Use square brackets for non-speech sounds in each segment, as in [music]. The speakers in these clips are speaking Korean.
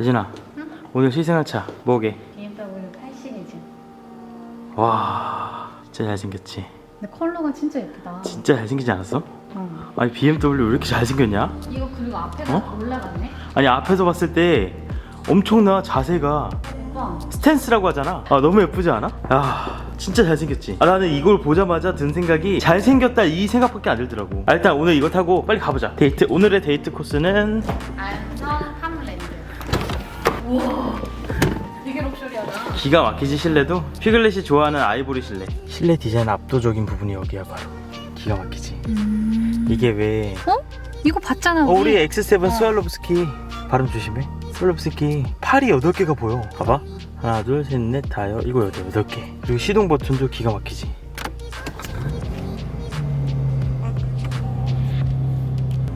예진아 오늘 시승한 차 뭐게? BMW 8 시리즈. 와 진짜 잘생겼지 근데 컬러가 진짜 예쁘다. 진짜 잘생기지 않았어? 어. 아니 BMW 왜 이렇게 잘생겼냐? 이거 그리고 앞에가 어? 올라갔네. 아니 앞에서 봤을 때 엄청나 자세가 오빠. 스탠스라고 하잖아 아 너무 예쁘지 않아? 아 진짜 잘생겼지 아, 나는 이걸 보자마자 든 생각이 잘생겼다 이 생각밖에 안 들더라고 아, 일단 오늘 이거 타고 빨리 가보자 데이트 오늘의 데이트 코스는. 우와. 되게 럭셔리하다. 기가 막히지 실내도? 피글렛이 좋아하는 아이보리 실내 실내 디자인 압도적인 부분이 여기야 바로. 기가 막히지. 이게 왜? 어? 이거 봤잖아. 어, 우리. X7 어. 스왈로브스키. 발음 조심해. 스왈로브스키. 팔이 8개가 보여. 봐봐. 하나 둘 셋 넷 다여. 이거 여덟 여덟 개. 그리고 시동 버튼도 기가 막히지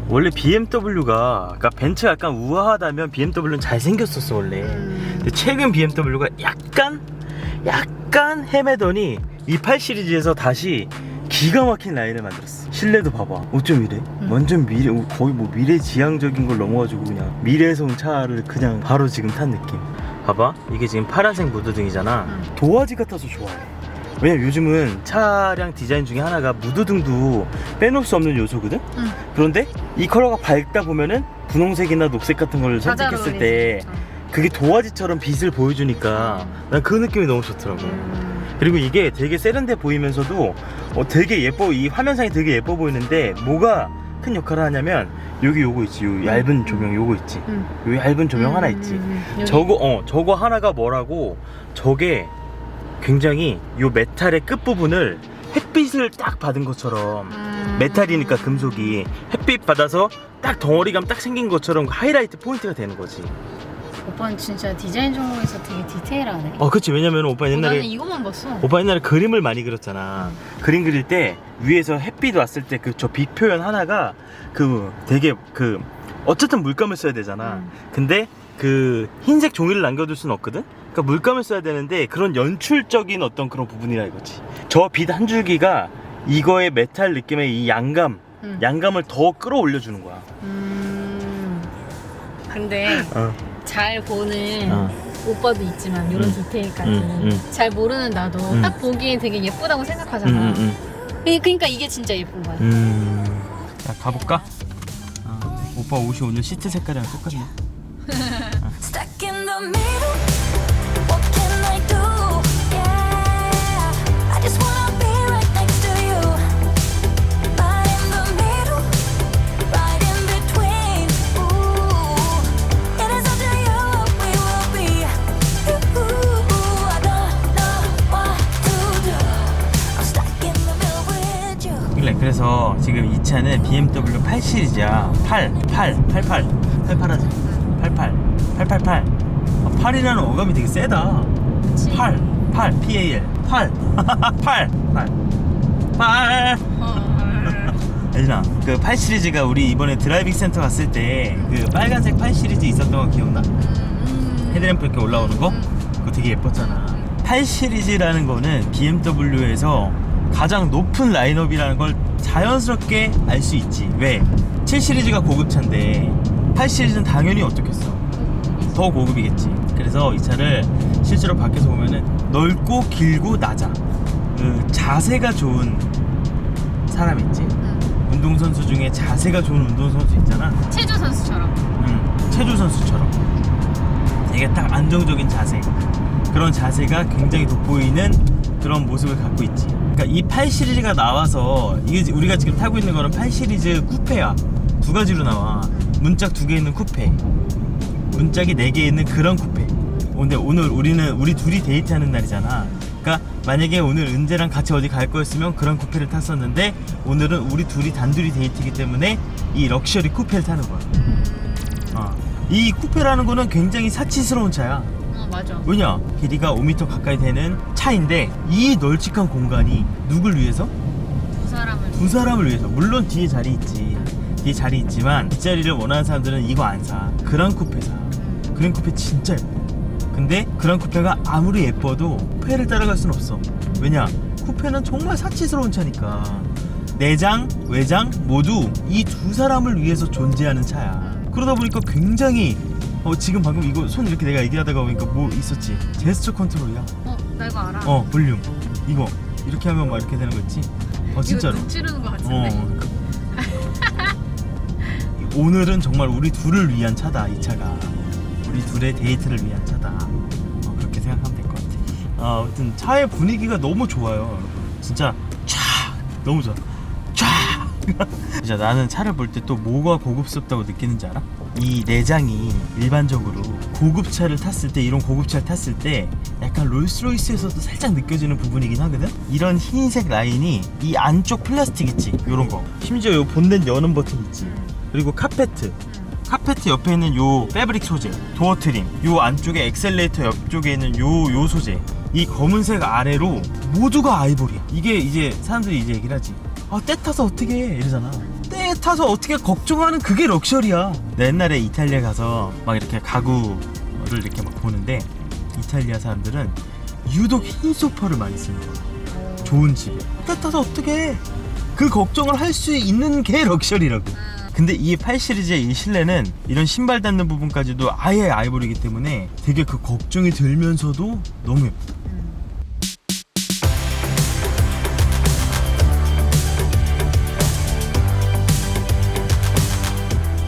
원래 BMW가 그러니까 벤츠가 약간 우아하다면 BMW는 잘생겼었어 원래 음. 근데 최근 BMW가 약간 약간 헤매더니 이8 시리즈에서 다시 기가 막힌 라인을 만들었어. 실내도 봐봐. 어쩜 이래? 완전 미래, 거의 뭐 미래 지향적인 걸 넘어가지고 그냥 온 차를 그냥 바로 지금 탄 느낌. 봐봐. 이게 지금 파란색 무드등이잖아. 음. 도화지 같아서 좋아해. 왜냐면 요즘은 차량 디자인 중에 하나가 무드등도 빼놓을 수 없는 요소거든? 응. 그런데 이 컬러가 밝다 보면은 분홍색이나 녹색 같은 걸잘 선택했을 때. 그게 도화지처럼 빛을 보여주니까 난 그 느낌이 너무 좋더라고. 음. 그리고 이게 되게 세련돼 보이면서도 어, 되게 예뻐 이 화면상이 되게 예뻐 보이는데 뭐가 큰 역할을 하냐면 여기 요거 있지 요 얇은 조명 요거 있지 음. 요 얇은 조명 하나 있지 음. 저거 어 저거 하나가 뭐라고 저게 굉장히 요 메탈의 끝 부분을 햇빛을 딱 받은 것처럼 음. 메탈이니까 금속이 햇빛 받아서 딱 덩어리감 딱 생긴 것처럼 하이라이트 포인트가 되는 거지. 오빠는 진짜 디자인 전공에서 되게 디테일하네. 어, 그치. 왜냐면 오빠 어, 나는 옛날에 이것만 봤어. 오빠 옛날에 그림을 많이 그렸잖아. 그림 그릴 때 위에서 햇빛 왔을 때 그 저 빛 표현 하나가 그 되게 그 어쨌든 물감을 써야 되잖아. 음. 근데 그 흰색 종이를 남겨둘 수는 없거든. 그러니까 물감을 써야 되는데 그런 연출적인 어떤 그런 부분이라 이거지. 저 빛 한 줄기가 이거의 메탈 느낌의 이 양감, 음. 양감을 더 끌어올려 주는 거야. 음. 근데 어. 잘 보는 어. 오빠도 있지만 이런 음. 디테일까지 음, 음. 잘 모르는 나도 음. 딱 보기엔 되게 예쁘다고 생각하잖아. 음, 음, 그- 그러니까 이게 진짜 예쁜 거야. 음. 자 가볼까? 어, 오빠 옷이 오늘 시트 색깔이랑 똑같네. [laughs] Stuck in the middle. 그래 그래서 지금 이 차는 BMW 8 시리즈야. 8 8 88 88하지? 88 888 아, 8이라는 어감이 되게 세다. 8 8 PAL 8 8 8 8 예진아 그8 시리즈가 우리 이번에 드라이빙 센터 갔을 때 그 빨간색 8 시리즈 있었던 거 기억나? 헤드램프 이렇게 올라오는 거? 그거 되게 예뻤잖아. 8 시리즈라는 거는 BMW에서 가장 높은 라인업이라는 걸 자연스럽게 알 수 있지. 왜? 7 시리즈가 고급차인데 8 시리즈는 당연히 어떻겠어? 더 고급이겠지. 그래서 이 차를 실제로 밖에서 보면은 넓고 길고 낮아. 그 자세가 좋은 사람 있지. 운동선수 중에 자세가 좋은 운동선수 있잖아. 체조 선수처럼. 음, 체조 선수처럼 되게 딱 안정적인 자세 그런 자세가 굉장히 돋보이는 그런 모습을 갖고 있지 그러니까 이 8 시리즈가 나와서 이게 우리가 지금 타고 있는 거는 8 시리즈 쿠페야 두 가지로 나와 문짝 두 개 있는 쿠페 문짝이 네 개 있는 그런 쿠페 근데 오늘 우리는 우리 둘이 데이트하는 날이잖아 그러니까 만약에 오늘 은재랑 같이 어디 갈 거였으면 그런 쿠페를 탔었는데 오늘은 우리 둘이 단둘이 데이트이기 때문에 이 럭셔리 쿠페를 타는 거야 어. 이 쿠페라는 거는 굉장히 사치스러운 차야. 어 맞아. 왜냐? 길이가 5m 가까이 되는 차인데 이 널찍한 공간이 누굴 위해서? 두 사람을. 두 사람을 위해서. 물론 뒤에 자리 있지. 뒤에 자리 있지만 뒷자리를 원하는 사람들은 이거 안 사. 그랑 쿠페 사. 그랑 쿠페 진짜 예뻐. 근데 그랑 쿠페가 아무리 예뻐도 쿠페를 따라갈 순 없어. 왜냐? 쿠페는 정말 사치스러운 차니까. 내장, 외장 모두 이 두 사람을 위해서 존재하는 차야. 그러다 보니까 굉장히 어 지금 방금 이거 손 이렇게 내가 얘기하다가 보니까 뭐 있었지 제스처 컨트롤이야 어, 나 이거 알아. 어 볼륨. 이거. 이렇게 하면 막 이렇게 되는 거 있지? 어 진짜로. 이거 눈 찌르는 거어 같은데. 오늘은 정말 우리 둘을 위한 차다 이 차가. 우리 둘의 데이트를 위한 차다. 어, 그렇게 생각하면 될 것 같아. 아, 아무튼 차의 분위기가 너무 좋아요 여러분. 진짜 쫙 너무 좋아. 쫙 [laughs] 진짜 나는 차를 볼 때 또 뭐가 고급스럽다고 느끼는지 알아? 이 내장이 일반적으로 고급차를 탔을 때 이런 고급차를 탔을 때 약간 롤스로이스에서도 살짝 느껴지는 부분이긴 하거든? 이런 흰색 라인이 이 안쪽 플라스틱 있지? 요런 거 심지어 요 본넷 여는 버튼 있지? 그리고 카페트 카페트 옆에 있는 요 패브릭 소재 도어 트림 요 안쪽에 엑셀레이터 옆쪽에 있는 요 요 소재 이 검은색 아래로 모두가 아이보리야 이게 이제 사람들이 이제 얘기를 하지 아 때 타서 어떻게 해? 이러잖아. 때 타서 어떻게 걱정하는 그게 럭셔리야. 나 옛날에 이탈리아 가서 막 이렇게 가구를 이렇게 막 보는데 이탈리아 사람들은 유독 흰 소파를 많이 쓰는 거야 좋은 집에. 때 타서 어떻게 해? 그 걱정을 할 수 있는 게 럭셔리라고. 근데 이 8 시리즈의 이 실내는 이런 신발 닿는 부분까지도 아예 아이보리이기 때문에 되게 그 걱정이 들면서도 너무 예뻐.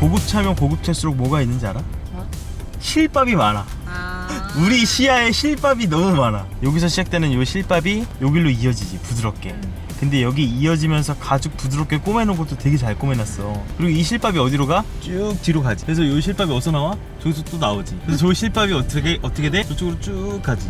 고급차면 고급차일수록 뭐가 있는지 알아? 뭐? 실밥이 많아. 아. 우리 시야에 실밥이 너무 많아. 여기서 시작되는 요 실밥이 여기로 이어지지 부드럽게. 음. 근데 여기 이어지면서 가죽 부드럽게 꼬매놓은 것도 되게 잘 꼬매놨어. 그리고 이 실밥이 어디로 가? 쭉 뒤로 가지. 그래서 이 실밥이 어디서 나와? 저기서 또 나오지. 그래서 저 실밥이 어떻게 어떻게 돼? 저쪽으로 쭉 가지.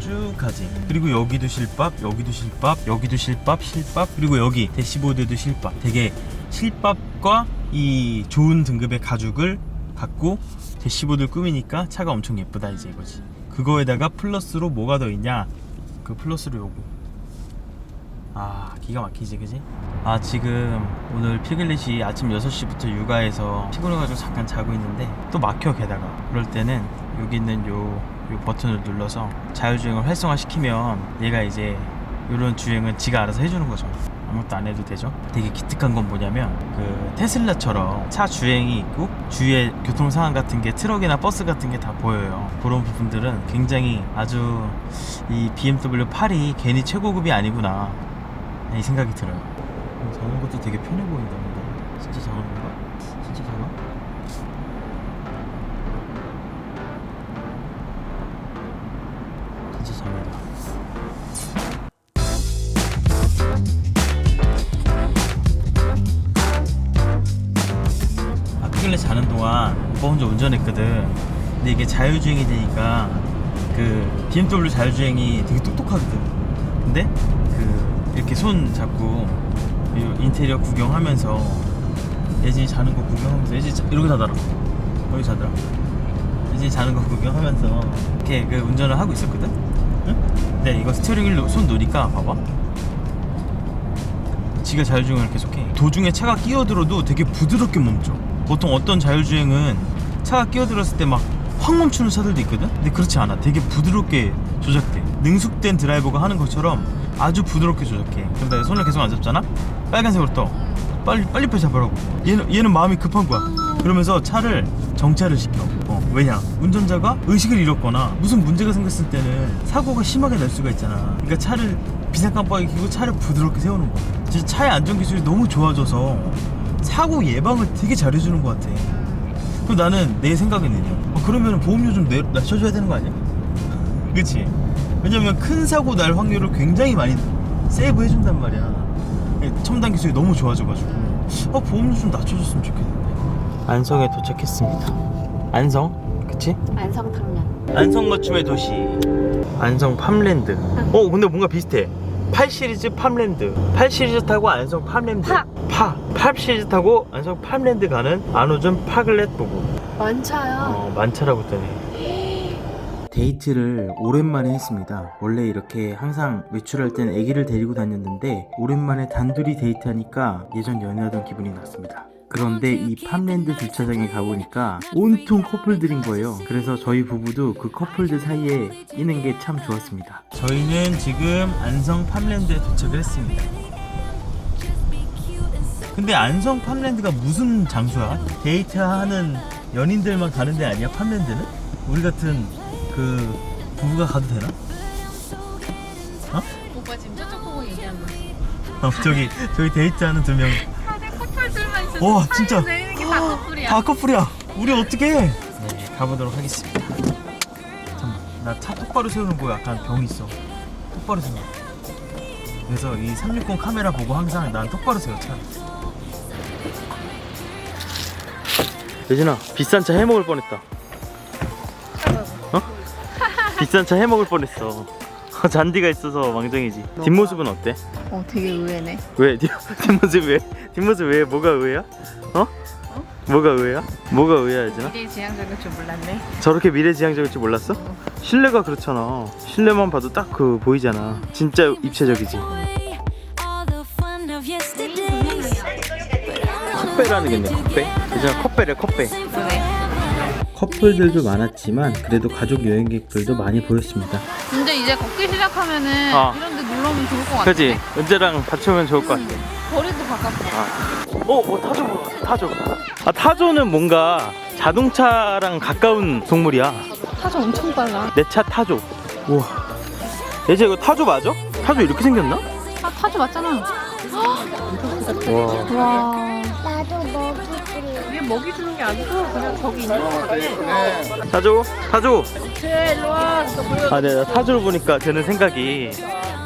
쭉 가지. 그리고 여기도 실밥, 여기도 실밥, 여기도 실밥, 실밥. 그리고 여기 대시보드에도 실밥. 되게 실밥과 이 좋은 등급의 가죽을 갖고 대시보드를 꾸미니까 차가 엄청 예쁘다 이제 이거지. 그거에다가 플러스로 뭐가 더 있냐? 그 플러스로 요거. 아 기가 막히지 그지? 아 지금 오늘 피글렛이 아침 6시부터 육아해서 피곤해가지고 잠깐 자고 있는데 또 막혀 게다가 그럴 때는 여기 있는 요, 요 버튼을 눌러서 자율주행을 활성화시키면 얘가 이제 이런 주행은 지가 알아서 해주는 거죠 아무것도 안 해도 되죠 되게 기특한 건 뭐냐면 그 테슬라처럼 차 주행이 있고 주위에 교통 상황 같은 게 트럭이나 버스 같은 게 다 보여요 그런 부분들은 굉장히 아주 이 BMW 8이 괜히 최고급이 아니구나 이 생각이 들어요. 어, 자는 것도 되게 편해 보인다. 진짜 자는 건 아, 피글렛 자는 동안 오빠 혼자 운전했거든. 근데 이게 자율주행이 되니까 그 BMW 자율주행이 되게 똑똑하거든. 근데 그 이렇게 손 잡고 이 인테리어 구경하면서 예진이 자는 거 구경하면서 예진이 자, 이렇게 자더라. 여기 자더라. 예진이 자는 거 구경하면서 이렇게 그 운전을 하고 있었거든. 응? 근데 이거 스티어링 휠로 손 놓으니까 봐봐. 지가 자율주행을 계속해. 도중에 차가 끼어들어도 되게 부드럽게 멈춰. 보통 어떤 자율주행은 차가 끼어들었을 때 막 확 멈추는 차들도 있거든? 근데 그렇지 않아. 되게 부드럽게 조작돼. 능숙된 드라이버가 하는 것처럼 아주 부드럽게 조작해. 그러다 손을 계속 안 잡잖아? 빨간색으로 떠. 빨리, 빨리 빨리 잡으라고. 얘는, 얘는 마음이 급한 거야. 그러면서 차를 정차를 시켜. 어, 왜냐? 운전자가 의식을 잃었거나 무슨 문제가 생겼을 때는 사고가 심하게 날 수가 있잖아. 그러니까 차를 비상 깜빡이 켜고 차를 부드럽게 세우는 거야. 진짜 차의 안전 기술이 너무 좋아져서 사고 예방을 되게 잘해주는 것 같아. 그럼 나는 내 생각에는요. 어, 그러면 보험료 좀 내, 낮춰줘야 되는 거 아니야? [laughs] 그치? 왜냐면 큰 사고 날 확률을 굉장히 많이 세이브 해준단 말이야. 첨단 기술이 너무 좋아져가지고. 어, 보험료 좀 낮춰줬으면 좋겠는데. 안성에 도착했습니다. 안성? 그치? 안성 탕면. 안성 맞춤의 도시 안성 팜랜드 어 근데 뭔가 비슷해 8 시리즈 팜랜드 8 시리즈 타고 안성 팜랜드 파. 파! 8 시리즈 타고 안성 팜랜드 가는 안오준 파글렛 부부 많차요. 어 만차라고 뜨네 데이트를 오랜만에 했습니다 원래 이렇게 항상 외출할 땐 아기를 데리고 다녔는데 오랜만에 단둘이 데이트하니까 예전 연애하던 기분이 났습니다 그런데 이 팜랜드 주차장에 가보니까 온통 커플들인 거예요. 그래서 저희 부부도 그 커플들 사이에 있는 게 참 좋았습니다. 저희는 지금 안성 팜랜드에 도착을 했습니다. 근데 안성 팜랜드가 무슨 장소야? 데이트하는 연인들만 가는 데 아니야 판매인데는? 우리 같은 그 부부가 가도 되나? 오빠 지금 저쪽 보고 얘기하는 거. 어, 저기 저기 데이트하는 두 명. 다들 커플들만 있어. 와, 진짜. 내리는 게 다 커플이야. 다 커플이야. 우리 어떻게? 네, 가보도록 하겠습니다. 잠깐만, 나 차 똑바로 세우는 거 약간 병 있어. 똑바로 세워. 그래서 이 360 카메라 보고 항상 난 똑바로 세워 차. 예진아, 비싼 차 해먹을 뻔했다. 어? 비싼 차 해먹을 뻔했어. [laughs] 잔디가 있어서 망정이지. 뒷모습은 어때? 어, 되게 의외네. 왜 뒷, [laughs] 뒷모습 왜 뒷모습 왜 뭐가 의외야? 어? 뭐가 의외야? 뭐가 의외야 예진아? 미래 지향적일 줄 몰랐네. 저렇게 미래지향적일 줄 몰랐어? 실내가 그렇잖아 실내만 봐도 딱 그 보이잖아 진짜 입체적이지 컵배라는 게 있네 컵배 예진아 컵배래 컵배. 커플들도 많았지만 그래도 가족 여행객들도 많이 보였습니다 근데 이제 걷기 시작하면은 아. 이런 데 놀러 오면 좋을 것 같아. 그지? 은재랑 같이 오면 좋을 것 같아 거리도 가깝고. 어? 어 타조 보러 타조 아 타조는 뭔가 자동차랑 가까운 동물이야 타조 엄청 빨라. 내 차 타조 우와 예지 이거 타조 맞아? 타조 이렇게 생겼나? 아, 타조 맞잖아. 와 와. 먹이 주는 게 아니고 그냥 저기 있는 거 같아. 일로 와. 너 보여. 아, 네, 나 타조를 보니까 드는 생각이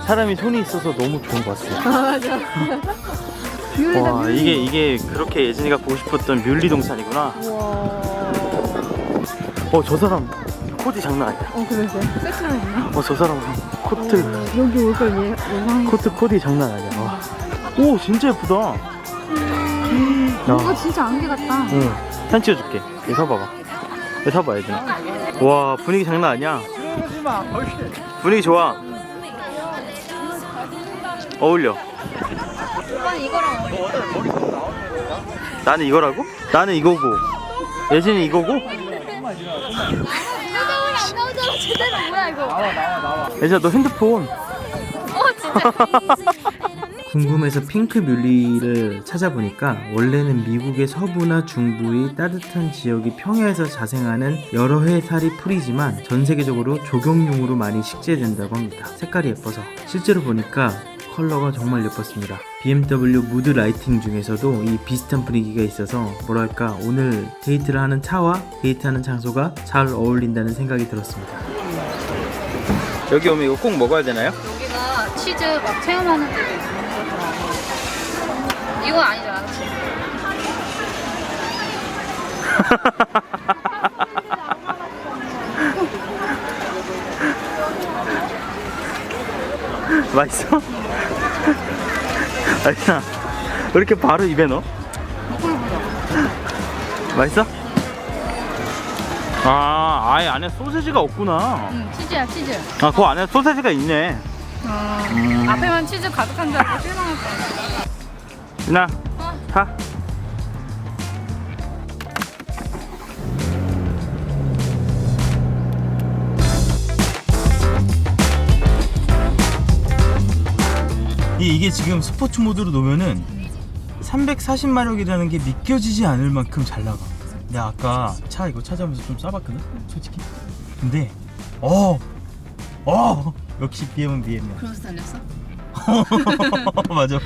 사람이 손이 있어서 너무 좋은 것 같아요. 아, 맞아. [laughs] 와, 뷰. 이게 이게 그렇게 예진이가 보고 싶었던 뮬리 동산이구나. 와. 어, 저 사람 코디 장난 아니야. 어, 그러세. 세트로 있네. 어, 저 사람 코트 여기 올걸 얘 예상. 코트 코디 장난 아니야. 와. 오, 진짜 예쁘다. 이거 야, 진짜 안개 같다. 응, 사진 찍어줄게. 여기 서봐봐. 여기 서봐, 예진아. 와, 분위기 장난 아니야. 분위기 좋아. 어울려. 나는 이거라고? 나는 이거고 예진이 이거고? 내가 왜안 나오잖아. 제대로 뭐야 이거. 예진아 너 핸드폰 어, 진짜. [laughs] 궁금해서 핑크 뮬리를 찾아보니까 원래는 미국의 서부나 중부의 따뜻한 지역이 평야에서 자생하는 여러 해 살이 풀이지만 전 세계적으로 조경용으로 많이 식재된다고 합니다. 색깔이 예뻐서 실제로 보니까 컬러가 정말 예뻤습니다. BMW 무드 라이팅 중에서도 이 비슷한 분위기가 있어서 뭐랄까 오늘 데이트를 하는 차와 데이트하는 장소가 잘 어울린다는 생각이 들었습니다. 여기 오면 이거 꼭 먹어야 되나요? 여기가 치즈 막 체험하는 데도 있어. 이거 아니잖아, 그치? 맛있어? 아니야 왜 이렇게 바로 입에 넣어? 맛있어? 아 아예 안에 소세지가 없구나 응, 치즈야, 치즈. 아 그 안에 소세지가 있네 어, 음. 앞에만 치즈 가득한 줄 알고 실망할 뻔. 유나 어. 타 이, 이게 지금 스포츠 모드로 놓으면은 340마력이라는 게 믿겨지지 않을 만큼 잘 나가. 내가 아까 차 이거 찾아오면서 좀 쏴봤거든, 솔직히. 근데 어, 어, 역시 BM은 BM이야. 그러면서 달렸어? [laughs] 맞아.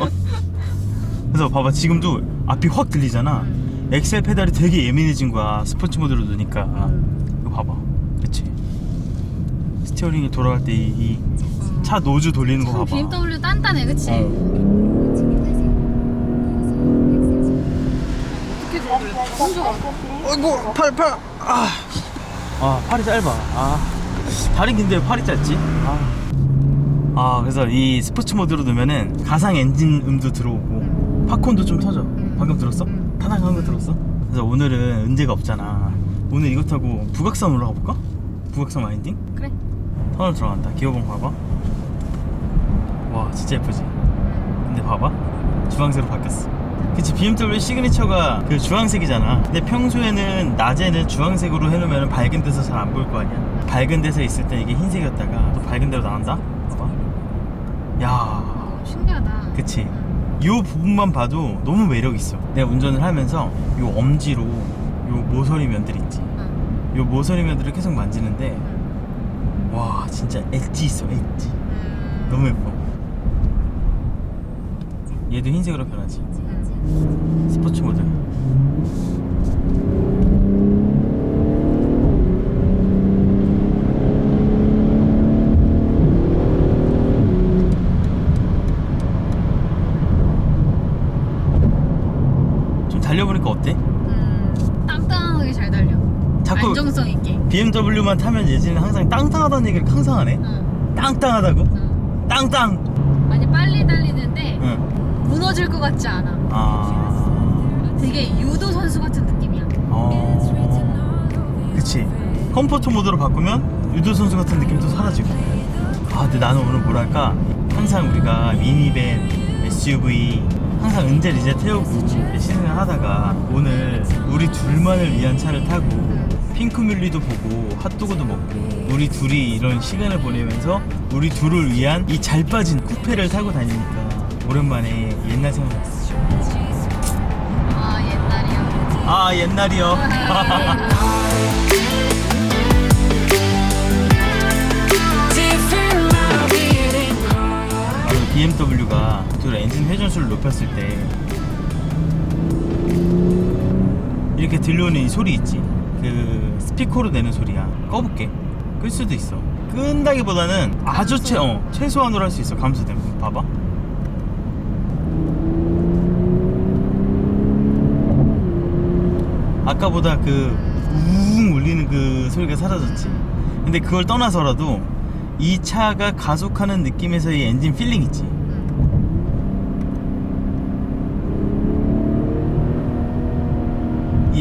그래서 봐봐 지금도 앞이 확 들리잖아. 엑셀 페달이 되게 예민해진 거야 스포츠 모드로 넣으니까. 이거 봐봐, 그렇지? 스티어링이 돌아갈 때 이 차 노즈 돌리는 거 참 봐봐. BMW 단단해, 그치? 어. 어떻게 돌려? 손줘가 아이고 팔 팔. 아, 아 팔이 짧아. 아, 다리 긴데 팔이 짧지? 아. 아 그래서 이 스포츠 모드로 넣으면은 가상 엔진 음도 들어오고 팝콘도 좀 터져. 방금 들었어? 음. 타닥한 거 들었어? 그래서 오늘은 은재가 없잖아. 오늘 이거 타고 북악산 올라가 볼까? 북악산 와인딩? 그래. 터널 들어간다. 기어봉 봐봐. 와 진짜 예쁘지? 근데 봐봐 주황색으로 바뀌었어 그치 BMW 시그니처가 그 주황색이잖아 근데 평소에는 낮에는 주황색으로 해놓으면 밝은 데서 잘 안 보일 거 아니야 밝은 데서 있을 때 이게 흰색이었다가 또 밝은 데로 나간다 봐봐 야 신기하다. 그치 이 부분만 봐도 너무 매력 있어 내가 운전을 하면서 이 엄지로 이 모서리 면들 있지 응. 요 모서리 면들을 계속 만지는데 응. 와 진짜 엣지 있어 엣지 음. 너무 예뻐 얘도 흰색으로 변하지 응. 스포츠 모드 좀 달려보니까 어때? 음. 땅땅하게 잘 달려. 자꾸 안정성 있게. BMW만 타면 예진이는 항상 땅땅하다는 얘기를 항상 하네 응. 땅땅하다고? 응. 땅땅 아니 빨리 달리는데 응. 무너질 것 같지 않아. 아 되게 유도 선수 같은 느낌이야. 어... 그치 컴포트 모드로 바꾸면 유도 선수 같은 느낌도 사라지고 아 근데 나는 오늘 뭐랄까 항상 우리가 미니밴 SUV 항상 은재 리제 태우고 시승을 하다가 오늘 우리 둘만을 위한 차를 타고 핑크뮬리도 보고 핫도그도 먹고 우리 둘이 이런 시간을 보내면서 우리 둘을 위한 이 잘 빠진 쿠페를 타고 다니니까 오랜만에 옛날 생각났어 아 옛날이야. 아 옛날이요. BMW가 그 엔진 회전수를 높였을 때 이렇게 들려오는 이 소리 있지? 그 스피커로 내는 소리야. 꺼볼게. 끌 수도 있어. 끈다기보다는 아주 최, 어, 최소한으로 할 수 있어. 감소되면 봐봐. 아까보다 그 우웅 울리는 그 소리가 사라졌지. 근데 그걸 떠나서라도 이 차가 가속하는 느낌에서의 엔진 필링 있지.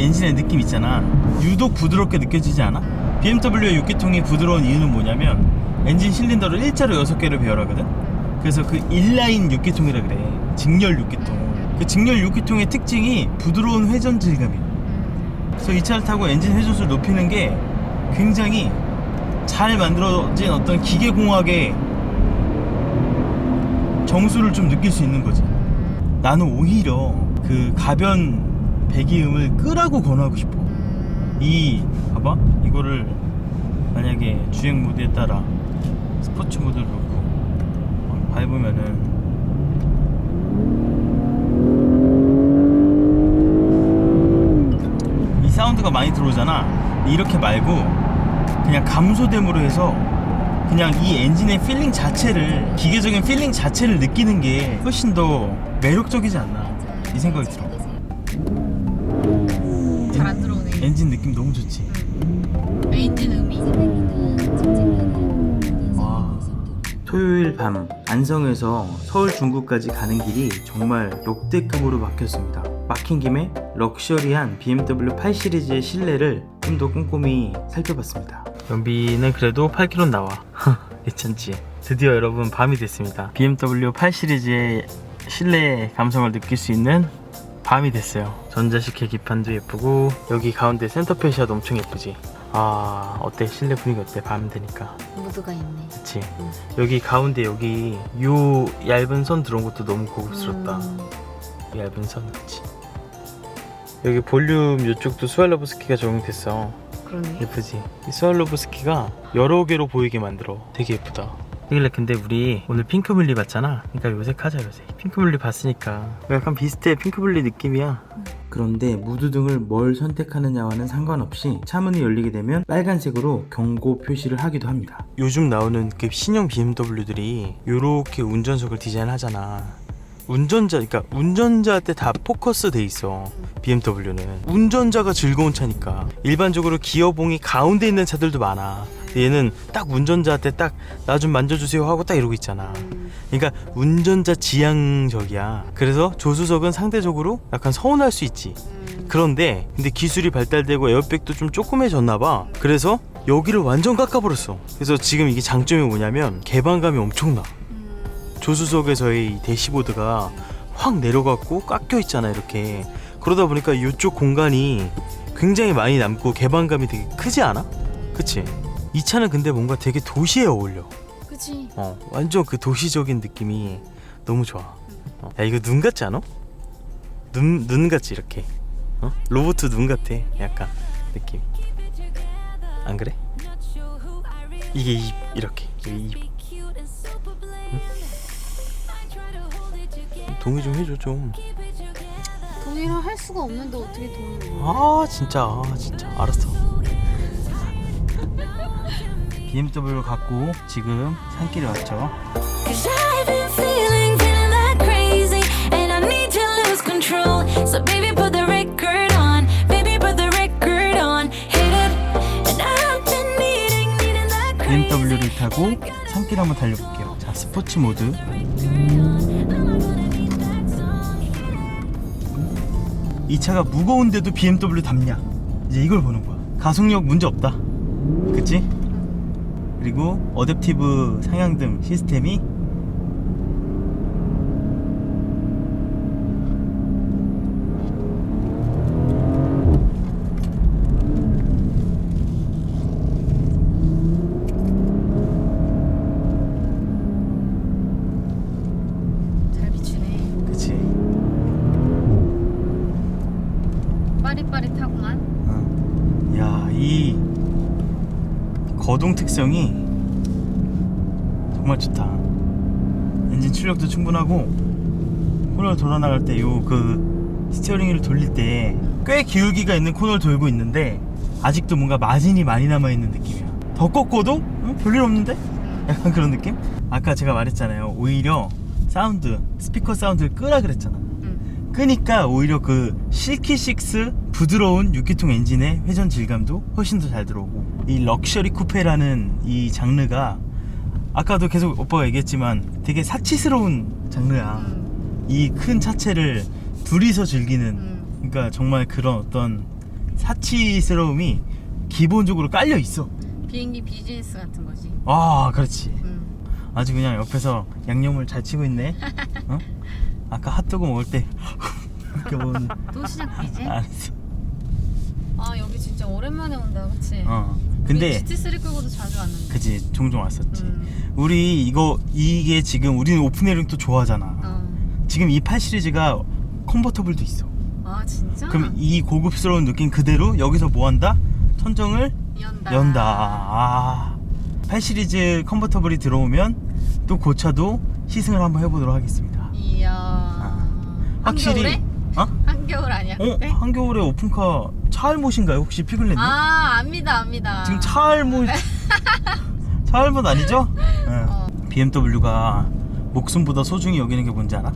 엔진의 느낌 있잖아. 유독 부드럽게 느껴지지 않아? BMW의 6기통이 부드러운 이유는 뭐냐면 엔진 실린더를 일자로 6개를 배열하거든? 그래서 그 인라인 6기통이라 그래. 직렬 6기통. 그 직렬 6기통의 특징이 부드러운 회전 질감이야. 그래서 이 차를 타고 엔진 회전수를 높이는 게 굉장히 잘 만들어진 어떤 기계공학의 정수를 좀 느낄 수 있는 거지. 나는 오히려 그 가변 배기음을 끄라고 권하고 싶어. 이 봐봐. 이거를 만약에 주행 모드에 따라 스포츠 모드를 놓고 어, 밟으면은 이 사운드가 많이 들어오잖아. 이렇게 말고 그냥 감소됨으로 해서 그냥 이 엔진의 필링 자체를 기계적인 필링 자체를 느끼는 게 훨씬 더 매력적이지 않나. 이 생각이 들어 엔진 느낌 너무 좋지 엔진 음이. 와. 토요일 밤 안성에서 서울 중구까지 가는 길이 정말 역대급으로 막혔습니다. 막힌 김에 럭셔리한 BMW 8 시리즈의 실내를 좀 더 꼼꼼히 살펴봤습니다. 연비는 그래도 8km 나와. [laughs] 괜찮지? 드디어 여러분 밤이 됐습니다. BMW 8 시리즈의 실내 감성을 느낄 수 있는 밤이 됐어요. 전자식 계기판도 예쁘고 여기 가운데 센터페시아도 엄청 예쁘지. 아 어때? 실내 분위기 어때? 밤 되니까. 무드가 있네. 그치? 여기 가운데 여기 요 얇은 선 들어온 것도 너무 고급스럽다. 음. 이 얇은 선 그치? 여기 볼륨 요쪽도 스왈로브스키가 적용됐어. 그러네. 예쁘지? 이 스왈로브스키가 여러 개로 보이게 만들어. 되게 예쁘다 이길래 근데 우리 오늘 핑크뮬리 봤잖아. 그러니까 요색 하자 요색 핑크뮬리 봤으니까. 약간 비슷해 핑크뮬리 느낌이야. 그런데 무드 등을 뭘 선택하느냐와는 상관없이 차문이 열리게 되면 빨간색으로 경고 표시를 하기도 합니다. 요즘 나오는 그 신형 BMW들이 요렇게 운전석을 디자인하잖아 운전자 그러니까 운전자한테 다 포커스 돼 있어 BMW는. 운전자가 즐거운 차니까. 일반적으로 기어봉이 가운데 있는 차들도 많아. 얘는 딱 운전자한테 딱 나 좀 만져주세요 하고 딱 이러고 있잖아. 그러니까 운전자 지향적이야. 그래서 조수석은 상대적으로 약간 서운할 수 있지. 그런데 근데 기술이 발달되고 에어백도 좀 조그매졌나 봐. 그래서 여기를 완전 깎아버렸어. 그래서 지금 이게 장점이 뭐냐면 개방감이 엄청나 조수석에서의 이 대시보드가 확 내려갔고 깎여 있잖아 이렇게 그러다 보니까 이쪽 공간이 굉장히 많이 남고 개방감이 되게 크지 않아? 그치? 이 차는 근데 뭔가 되게 도시에 어울려 그치. 어 완전 그 도시적인 느낌이 너무 좋아 어. 야 이거 눈 같지 않아? 눈, 눈 같지 이렇게 어? 로봇 눈 같아 약간 느낌 안 그래? 이게 입 이렇게 이게 입 동의 좀 해줘 좀. 동의를 할 수가 없는데 어떻게 동의를 해? 아 진짜 아 진짜 알았어. BMW 갖고 지금 산길에 왔죠. Cause I've been feeling, feeling that crazy. And I need to lose control. So, baby, put the record on. Baby, put the record on. Hit it. And I've been needing, needing that crazy. BMW를 타고 산길 한번 달려볼게요. 자 스포츠 모드. 이 차가 무거운데도 BMW 답냐? 이제 이걸 보는 거야. 가속력 문제 없다. 그치? 그리고 어댑티브 상향등 시스템이 잘 비추네. 그치? 빠릿빠릿하구만. 어. 야, 이 거동 특성이 정말 좋다. 엔진 출력도 충분하고 코너를 돌아 나갈 때 요 그 스티어링 을 돌릴 때 꽤 기울기가 있는 코너를 돌고 있는데 아직도 뭔가 마진이 많이 남아 있는 느낌이야. 더 꺾어도 어? 별일 없는데? [laughs] 약간 그런 느낌? 아까 제가 말했잖아요. 오히려 사운드, 스피커 사운드를 끄라 그랬잖아. 응. 끄니까 오히려 그 실키6 부드러운 6기통 엔진의 회전 질감도 훨씬 더 잘 들어오고 이 럭셔리 쿠페라는 이 장르가 아까도 계속 오빠가 얘기했지만 되게 사치스러운 장르야 응. 이큰 차체를 둘이서 즐기는 응. 그러니까 정말 그런 어떤 사치스러움이 기본적으로 깔려 있어 비행기 비즈니스 같은 거지. 아 그렇지 응. 아주 그냥 옆에서 양념을 잘 치고 있네 [laughs] 어? 아까 핫도그 먹을 때 [laughs] 이렇게 보면 또 시작이지? 알았어 아 여기 진짜 오랜만에 온다, 그치? 어. 근데 GT3 끌고도 자주 왔는데. 그지 종종 왔었지. 음. 우리 이거 이게 지금 우리는 오픈에어링도 좋아하잖아. 어. 지금 이 8 시리즈가 컨버터블도 있어. 아 진짜? 그럼 이 고급스러운 느낌 그대로 여기서 뭐 한다? 천정을 연다. 연다. 아. 8 시리즈 컨버터블이 들어오면 또 고차도 시승을 한번 해보도록 하겠습니다. 이야. 확실히 한겨울에? 어? 한겨울 아니야? 어? 그때? 한겨울에 오픈카 차알못인가요? 혹시 피글렛님? 아 압니다 압니다. 지금 차알못 차알못 [laughs] 아니죠? 네. 어. BMW가 목숨보다 소중히 여기는 게 뭔지 알아?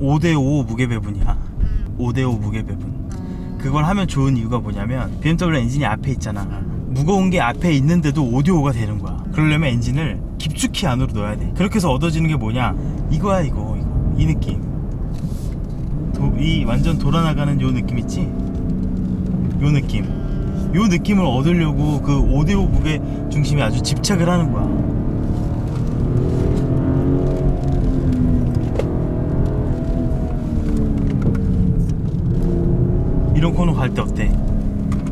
5대5 무게 배분이야. 음. 5대5 무게 배분. 어. 그걸 하면 좋은 이유가 뭐냐면 BMW 엔진이 앞에 있잖아. 무거운 게 앞에 있는데도 5대5가 되는 거야. 그러려면 엔진을 깊숙이 안으로 넣어야 돼. 그렇게 해서 얻어지는 게 뭐냐? 이거야 이거 이 느낌. 도- 이 완전 돌아나가는 요 느낌 있지? 요 느낌. 요 느낌을 얻으려고 그 5대5 무게 중심에 아주 집착을 하는 거야. 이런 코너 갈 때 어때?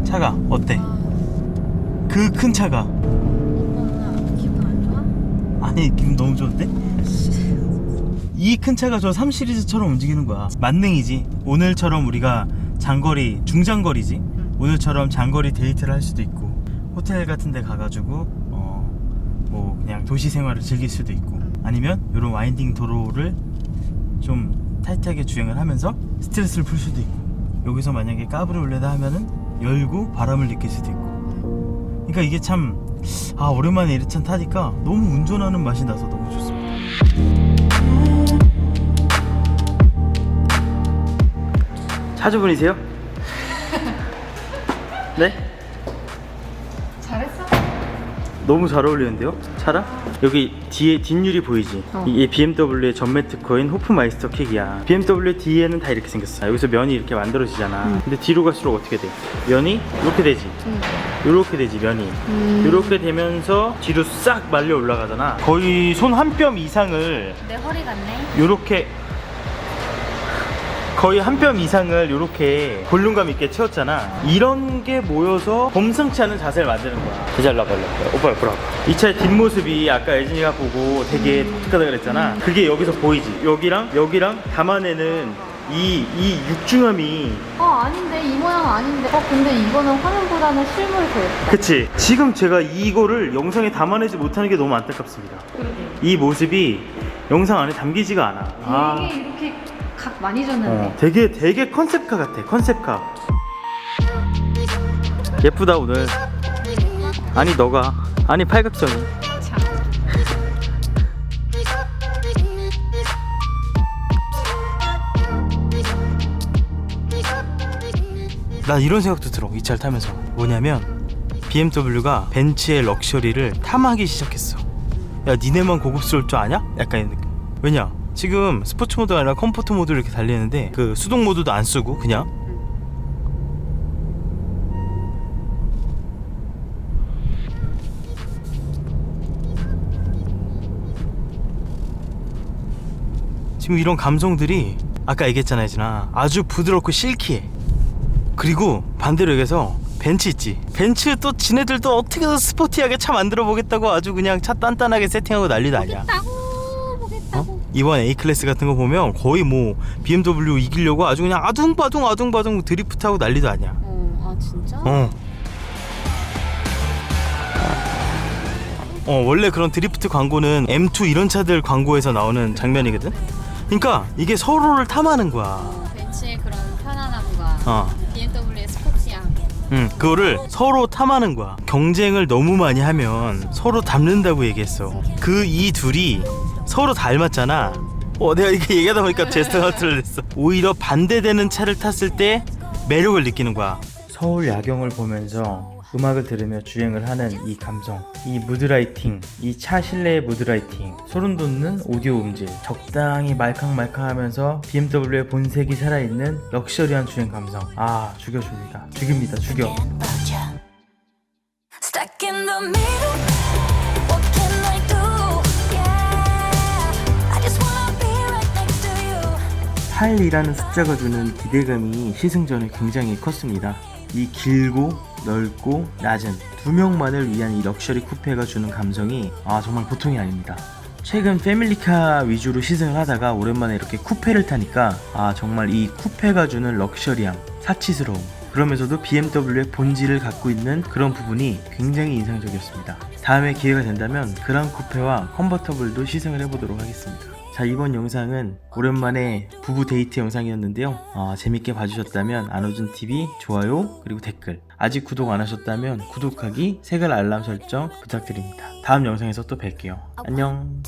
차가 어때? 아, 그큰 차가 좋아? 아니 기분 너무 좋은데? 이 큰 차가 저 3 시리즈처럼 움직이는 거야. 만능이지. 오늘처럼 우리가 장거리 중장거리지. 오늘처럼 장거리 데이트를 할 수도 있고 호텔 같은 데 가가지고 어 뭐 그냥 도시 생활을 즐길 수도 있고 아니면 이런 와인딩 도로를 좀 타이트하게 주행을 하면서 스트레스를 풀 수도 있고 여기서 만약에 까브리올레다 하면은 열고 바람을 느낄 수도 있고. 그러니까 이게 참 아 오랜만에 이르찬 타니까 너무 운전하는 맛이 나서 너무 좋습니다 차주분이세요? [laughs] 네? 잘했어? 너무 잘 어울리는데요? 차랑? 여기 뒤에 뒷유리 보이지? 어. 이게 BMW의 전매 특허인 호프마이스터 킥이야 BMW 뒤에는 다 이렇게 생겼어 여기서 면이 이렇게 만들어지잖아 근데 뒤로 갈수록 어떻게 돼? 면이 이렇게 되지 응. 이렇게 되지 면이 이렇게 되면서 뒤로 싹 말려 올라가잖아 거의 손 한 뼘 이상을 내 허리 같네. 요렇게 거의 한 뼘 이상을 이렇게 볼륨감 있게 채웠잖아. 이런 게 모여서 범상치 않은 자세를 만드는 거야. 잘 나가 올라가 오빠 옆으로 와봐. 이 차의 뒷모습이 아까 예진이가 보고 되게 독특하다 그랬잖아. 그게 여기서 보이지? 여기랑 여기랑 담아내는 이, 이 육중함이 어 아닌데. 이 모양 아닌데. 어 근데 이거는 화면보다는 실물이 더 예쁘다. 그치. 지금 제가 이거를 영상에 담아내지 못하는 게 너무 안타깝습니다. 그러게. 이 모습이 영상 안에 담기지가 않아. 아, 되게 이렇게 각 많이 줬는데. 어, 되게 되게 컨셉카 같아 컨셉카. 예쁘다 오늘. 아니 너가. 아니 팔각정이. 참. 나 이런 생각도 들어 이 차를 타면서. 뭐냐면 BMW가 벤츠의 럭셔리를 탐하기 시작했어. 야 니네만 고급스러울 줄 아냐? 약간 이런 느낌. 왜냐 지금 스포츠 모드가 아니라 컴포트 모드를 이렇게 달리는데 그 수동 모드도 안 쓰고 그냥? 지금 이런 감성들이 아까 얘기했잖아 예진아 아주 부드럽고 실키해. 그리고 반대로 얘기해서 벤츠 있지. 벤츠 또 지네들도 어떻게든 스포티하게 차 만들어 보겠다고 아주 그냥 차 단단하게 세팅하고 난리도 아니야. 보겠다고? 이번 A클래스 같은 거 보면 거의 뭐 BMW 이기려고 아주 그냥 아둥바둥 아둥바둥 드리프트하고 난리도 아니야 어, 아 진짜? 어. 어 원래 그런 드리프트 광고는 M2 이런 차들 광고에서 나오는 장면이거든 그러니까 이게 서로를 탐하는 거야 어, 벤츠의 그런 편안함과 어. BMW의 스포츠향. 응, 그거를 서로 탐하는 거야. 경쟁을 너무 많이 하면 서로 닮는다고 얘기했어. 그 이 둘이 서로 닮았잖아. 어, 내가 이렇게 얘기하다 보니까 제스처가 틀렸어. 오히려 반대되는 차를 탔을 때 매력을 느끼는 거야. 서울 야경을 보면서 음악을 들으며 주행을 하는 이 감성, 이 무드라이팅, 이 차 실내의 무드라이팅, 소름 돋는 오디오 음질, 적당히 말캉말캉하면서 BMW의 본색이 살아있는 럭셔리한 주행 감성. 아, 죽여줍니다. 죽입니다. 죽여. 8이라는 숫자가 주는 기대감이 시승전에 굉장히 컸습니다. 이 길고 넓고 낮은 두 명만을 위한 이 럭셔리 쿠페가 주는 감성이 아 정말 보통이 아닙니다. 최근 패밀리카 위주로 시승을 하다가 오랜만에 이렇게 쿠페를 타니까 아 정말 이 쿠페가 주는 럭셔리함, 사치스러움 그러면서도 BMW의 본질을 갖고 있는 그런 부분이 굉장히 인상적이었습니다. 다음에 기회가 된다면 그랑 쿠페와 컨버터블도 시승을 해보도록 하겠습니다. 자 이번 영상은 오랜만에 부부 데이트 영상이었는데요. 어, 재밌게 봐주셨다면 안호준TV 좋아요 그리고 댓글. 아직 구독 안 하셨다면 구독하기 색깔 알람 설정 부탁드립니다. 다음 영상에서 또 뵐게요. 안녕